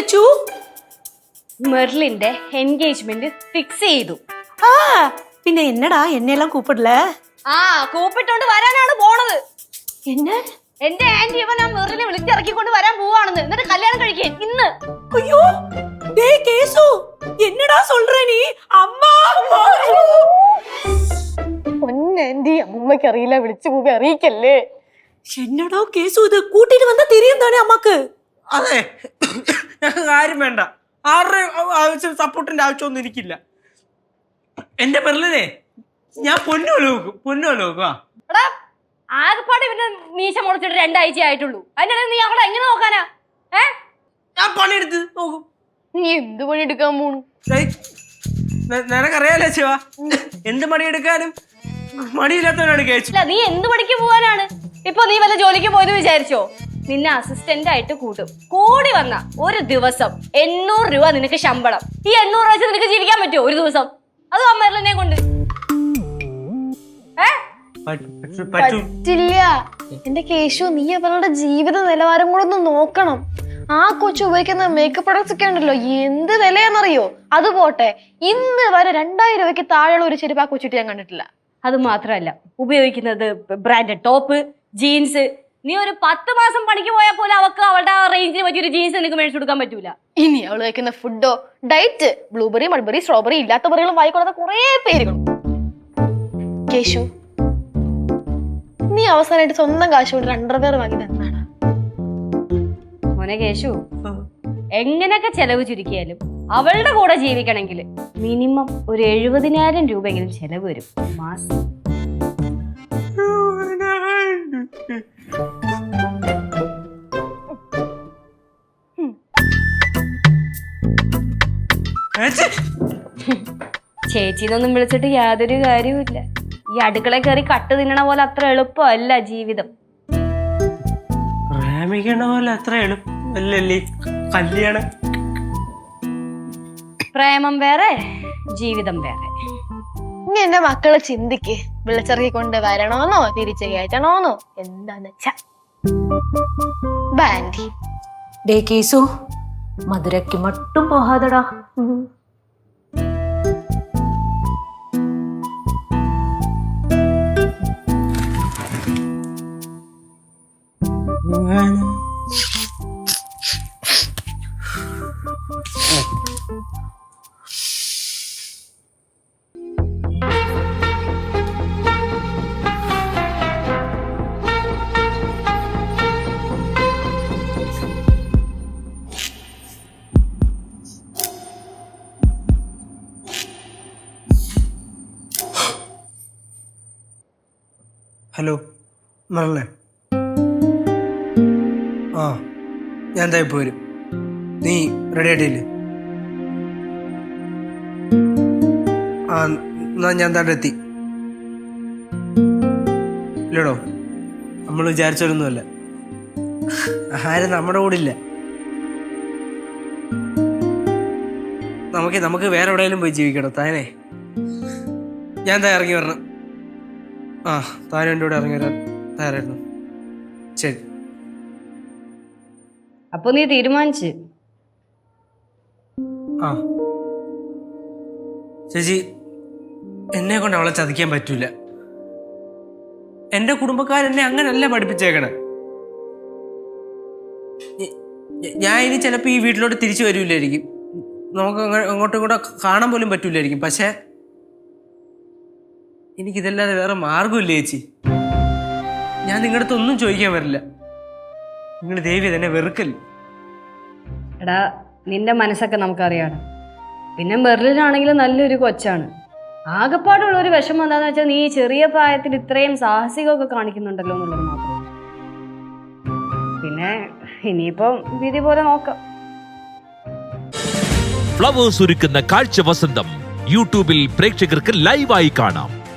Lachu മെർലിന്റെ engagement fix ചെയ്തു ആ പിന്നെ എന്നടാ എന്നെല്ലാം കൂപ്പിടല ആ കൂപ്പിട്ടോണ്ട് വരാനാണ് പോണത് എന്നെ എന്റെ ആന്റി ഇവൻ ആ മെറിനെ വിളിച്ചിറക്കിക്കൊണ്ട് വരാൻ പോവാണെന്ന് എന്നിട്ട് കല്യാണം കഴിക്കേ ഇന്ന് ஐயோ டேய் கேசு என்னடா சொல்ற நீ அம்மா പൊന്നാന്റി അമ്മയ്ക്ക് അറിയില്ല വിളിച്ചു കൂപ്പി അറിയിക്കല്ലേ என்னடா கேசு இது கூட்டிட்டு வந்தா தெரியும் தானே அம்மாக்கு അതെ ഞങ്ങൾക്ക് ആരും വേണ്ട. ആരുടെ ആവശ്യം സപ്പോർട്ടിന്റെ ആവശ്യമൊന്നും എനിക്കില്ല. എന്റെ പെരലിനെ ഞാൻ പൊന്നു വെക്കും നോക്കും പൊന്നു പോലെ നോക്കും ആ. എടാ ആകെപ്പാടെ ഇവന്റെ മീശ മുളച്ചിട്ട് രണ്ടാഴ്ച ആയിട്ടുള്ളൂ. അതിനിടയിൽ നീ അവിടെ എങ്ങനെ നോക്കാനാ? ഏ? ഞാൻ പണിയെടുത്ത് നോക്കും. നീ എന്ത് പണി എടുക്കാൻ പോണു? ഡേയ്, ന- നിനക്കറിയാലോ ശിവ എന്ത് മണിയെടുക്കാനും മടിയില്ലാത്തവനാണ് കേച്ചു ഇല്ല നീ എന്ത് പണിക്ക് പോവാനാണ് ഇപ്പൊ നീ വല്ല ജോലിക്ക് പോയെന്ന് വിചാരിച്ചോ? നിന്നെ അസിസ്റ്റന്റ് ആയിട്ട് കൂട്ടും. കൂടി വന്ന ഒരു ദിവസം എണ്ണൂറ് രൂപ നിനക്ക് ശമ്പളം. ഈ എണ്ണൂറ് രൂപ വെച്ച് നിനക്ക് ജീവിക്കാൻ പറ്റുമോ ഒരു ദിവസം? അത് അമ്മേറിനെ കൊണ്ട്. പറ്റില്ല. എന്റെ കേശു നീ അവരുടെ ജീവിത നിലവാരം കൂടെ ഒന്ന് നോക്കണം. ആ കൊച്ചു ഉപയോഗിക്കുന്ന മേക്കപ്പ് പ്രൊഡക്ട്സ് ഒക്കെ ഉണ്ടല്ലോ എന്ത് വിലയാണെന്നറിയോ? അത് പോട്ടെ. ഇന്ന് വരെ രണ്ടായിരം രൂപയ്ക്ക് താഴെയുള്ള ഒരു ചെരുപ്പ് ആ കൊച്ചിട്ട് ഞാൻ കണ്ടിട്ടില്ല. അത് മാത്രമല്ല ഉപയോഗിക്കുന്നത് ബ്രാൻഡ് ടോപ്പ് ജീൻസ് നീ ഒരു പത്ത് മാസം പണിക്ക് പോയാൽ പോലും അവക്ക് അവളുടെ ആ റേഞ്ചിന് പറ്റിയ ഒരു ജീൻസ് നിനക്ക് മേടിച്ചു കൊടുക്കാൻ പറ്റൂല. ഇനി അവൾ കഴിക്കുന്ന ഫുഡോ ഡയറ്റ് ബ്ലൂബെറി മൾബെറി സ്ട്രോബെറി ഇല്ലാത്ത ബെറികളും വായിക്കൊള്ളാത്ത കുറേ പേരുകളും കേശു നീ അവസാനമായിട്ട് സ്വന്തം കാശ് കൊണ്ട് അണ്ടർവെയർ വാങ്ങിയത് എന്നാണ് മോനെ കേശു എങ്ങനെയൊക്കെ ചെലവ് ചുരുക്കിയാലും അവളുടെ കൂടെ ജീവിക്കണമെങ്കിൽ മിനിമം ഒരു എഴുപതിനായിരം രൂപയെങ്കിലും ചെലവ് വരും. മാസം ചേച്ചിന്നൊന്നും വിളിച്ചിട്ട് യാതൊരു കാര്യവുമില്ല ഈ അടുക്കള കയറി കട്ട് തിന്നണ പോലെ അത്ര എളുപ്പമല്ല ജീവിതം. പ്രേമം വേറെ ജീവിതം വേറെ. ഇനി എന്റെ മക്കളെ ചിന്തിക്ക്. വിളിച്ചിറക്കി കൊണ്ട് വരണോന്നോ? തിരിച്ചു കയറ്റണോന്നോ? എന്താന്ന് വെച്ചാ. ബാൻഡി ഡേ കേസു. மதுரைக்கு மட்டும் போகாதடா. ഹലോ നല്ലേ ആ ഞാൻ എന്താ ഇപ്പോൾ വരും. നീ റെഡി ആയിട്ടില്ലേ? ആ എന്നാ ഞാൻ താണ്ട് എത്തി. ഇല്ലടോ നമ്മൾ വിചാരിച്ചൊരൊന്നുമല്ല ആരും നമ്മുടെ കൂടെ ഇല്ല. നമുക്ക് നമുക്ക് വേറെ എവിടെയെങ്കിലും പോയി ജീവിക്കണം താനേ. ഞാൻ എന്താ ഇറങ്ങി വരണം. ആ താനും എന്റെ കൂടെ ഇറങ്ങി വരാൻ തയ്യാറായിരുന്നു ശരി. അപ്പൊ നീ തീരുമാനിച്ച്. ആ. ചേച്ചി എന്നെ കൊണ്ട് അവളെ ചതിക്കാൻ പറ്റൂല. എന്റെ കുടുംബക്കാരെന്നെ അങ്ങനല്ല പഠിപ്പിച്ചേക്കണേ. ഞാൻ ഇനി ചിലപ്പോ ഈ വീട്ടിലോട്ട് തിരിച്ചു വരില്ലായിരിക്കും നമുക്ക് അങ്ങ- അങ്ങോട്ടും ഇങ്ങോട്ടും കാണാൻ പോലും പറ്റൂലായിരിക്കും. പക്ഷേ എനിക്കിതല്ലാതെ വേറെ മാർഗമില്ല ചേച്ചി. ഞാൻ നിങ്ങളുടെ അടുത്ത് ഒന്നും ചോദിക്കാൻ വരില്ല. നിങ്ങൾ ദേവി തന്നെ വെറുക്കല്ലേ? എടാ നിന്റെ മനസ്സൊക്കെ നമുക്കറിയാണ് പിന്നെ ബെർലിനാണെങ്കിലും നല്ലൊരു കൊച്ചാണ്. ആകെപ്പാടുള്ള ഒരു വിഷമം എന്താന്ന് വെച്ചാൽ നീ ചെറിയ പ്രായത്തിൽ ഇത്രയും സാഹസികമൊക്കെ കാണിക്കുന്നുണ്ടല്ലോ എന്നുള്ളത് മാത്രം. പിന്നെ ഇനിയിപ്പം വിധി പോലെ നോക്കാം. ഫ്ലവേഴ്സ് ഒരുക്കുന്ന കാഴ്ച വസന്തം യൂട്യൂബിൽ പ്രേക്ഷകർക്ക് ലൈവായി കാണാം.